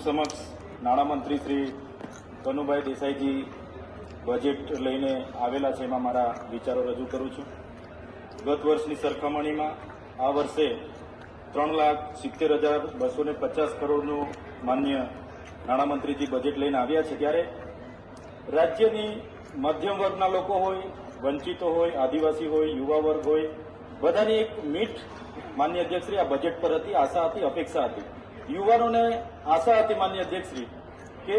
સમક્ષ નાણામંત્રી શ્રી કનુભાઈ દેસાઈજી બજેટ લઈને આવેલા છે એમાં મારા વિચારો રજૂ કરું છું. ગત વર્ષની સરખામણીમાં આ વર્ષે ત્રણ લાખ સિત્તેર હજાર બસો ને પચાસ કરોડનું માન્ય નાણામંત્રીજી બજેટ લઈને આવ્યા છે ત્યારે રાજ્યની મધ્યમ વર્ગના લોકો હોય, વંચિતો હોય, આદિવાસી હોય, યુવા વર્ગ હોય, બધાની એક મીઠ માન્ય અધ્યક્ષશ્રી આ બજેટ પર હતી, આશા હતી, અપેક્ષા હતી. યુવાનોને આશા હતી માન્ય અધ્યક્ષશ્રી, કે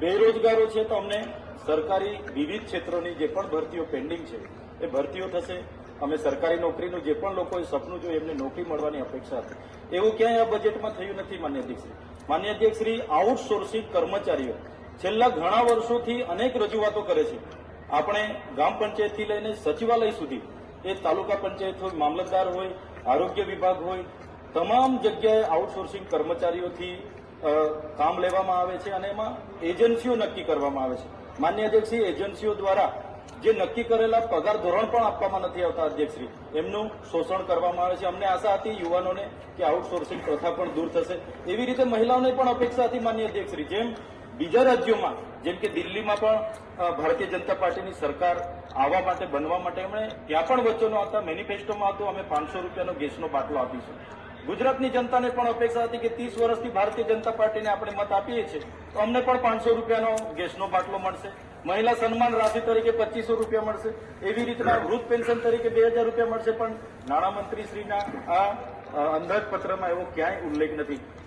બેરોજગારો છે તો અમને સરકારી વિવિધ ક્ષેત્રોની જે પણ ભરતીઓ પેન્ડિંગ છે, એ ભરતીઓ થશે. અમે સરકારી નોકરીનું જે પણ લોકોએ સપનું જોયું, એમને નોકરી મળવાની અપેક્ષા હતી. એવું ક્યાંય આ બજેટમાં થયું નથી, માન્ય અધ્યક્ષશ્રી. માન્ય અધ્યક્ષશ્રી આઉટસોર્સિંગ કર્મચારીઓ છેલ્લા ઘણા વર્ષોથી અનેક રજૂઆતો કરે છે. આપણે ગ્રામ પંચાયતથી લઈને સચિવાલય સુધી, એ તાલુકા પંચાયત હોય, મામલતદાર હોય, આરોગ્ય વિભાગ હોય તમામ જગ્યાએ આઉટસોર્સિંગ કર્મચારીઓથી કામ લેવામાં આવે છે અને એમાં એજન્સીઓ નક્કી કરવામાં આવે છે. માન્ય અધ્યક્ષશ્રી એજન્સીઓ દ્વારા જે નક્કી કરેલા પગાર ધોરણ પણ આપવામાં નથી આવતા અધ્યક્ષશ્રી એમનું શોષણ કરવામાં આવે છે. અમને આશા હતી યુવાનોને કે આઉટસોર્સિંગ પ્રથા પણ દૂર થશે. એવી રીતે મહિલાઓને પણ અપેક્ષા હતી માન્ય અધ્યક્ષશ્રી જેમ બીજા રાજ્યોમાં, જેમ કે દિલ્હીમાં પણ ભારતીય જનતા પાર્ટીની સરકાર આવવા માટે, બનવા માટે એમણે ત્યાં પણ વચ્ચેનો હતા મેનિફેસ્ટોમાં હતું. અમે પાંચસો રૂપિયાનો ગેસનો બાટલો આપીશું. ગુજરાતની જનતાને પણ અપેક્ષા હતી કે ત્રીસ વર્ષથી ભારતીય જનતા પાર્ટીને આપણે મત આપીએ છીએ. તો અમને પણ પાંચસો રૂપિયાનો ગેસનો બાટલો મળશે. મહિલા સન્માન રાશિ તરીકે પચીસો રૂપિયા મળશે. એવી રીતના વૃદ્ધ પેન્શન તરીકે બે હજાર રૂપિયા મળશે. પણ નાણામંત્રીશ્રીના આ અંદાજપત્રમાં એવો ક્યાંય ઉલ્લેખ નથી.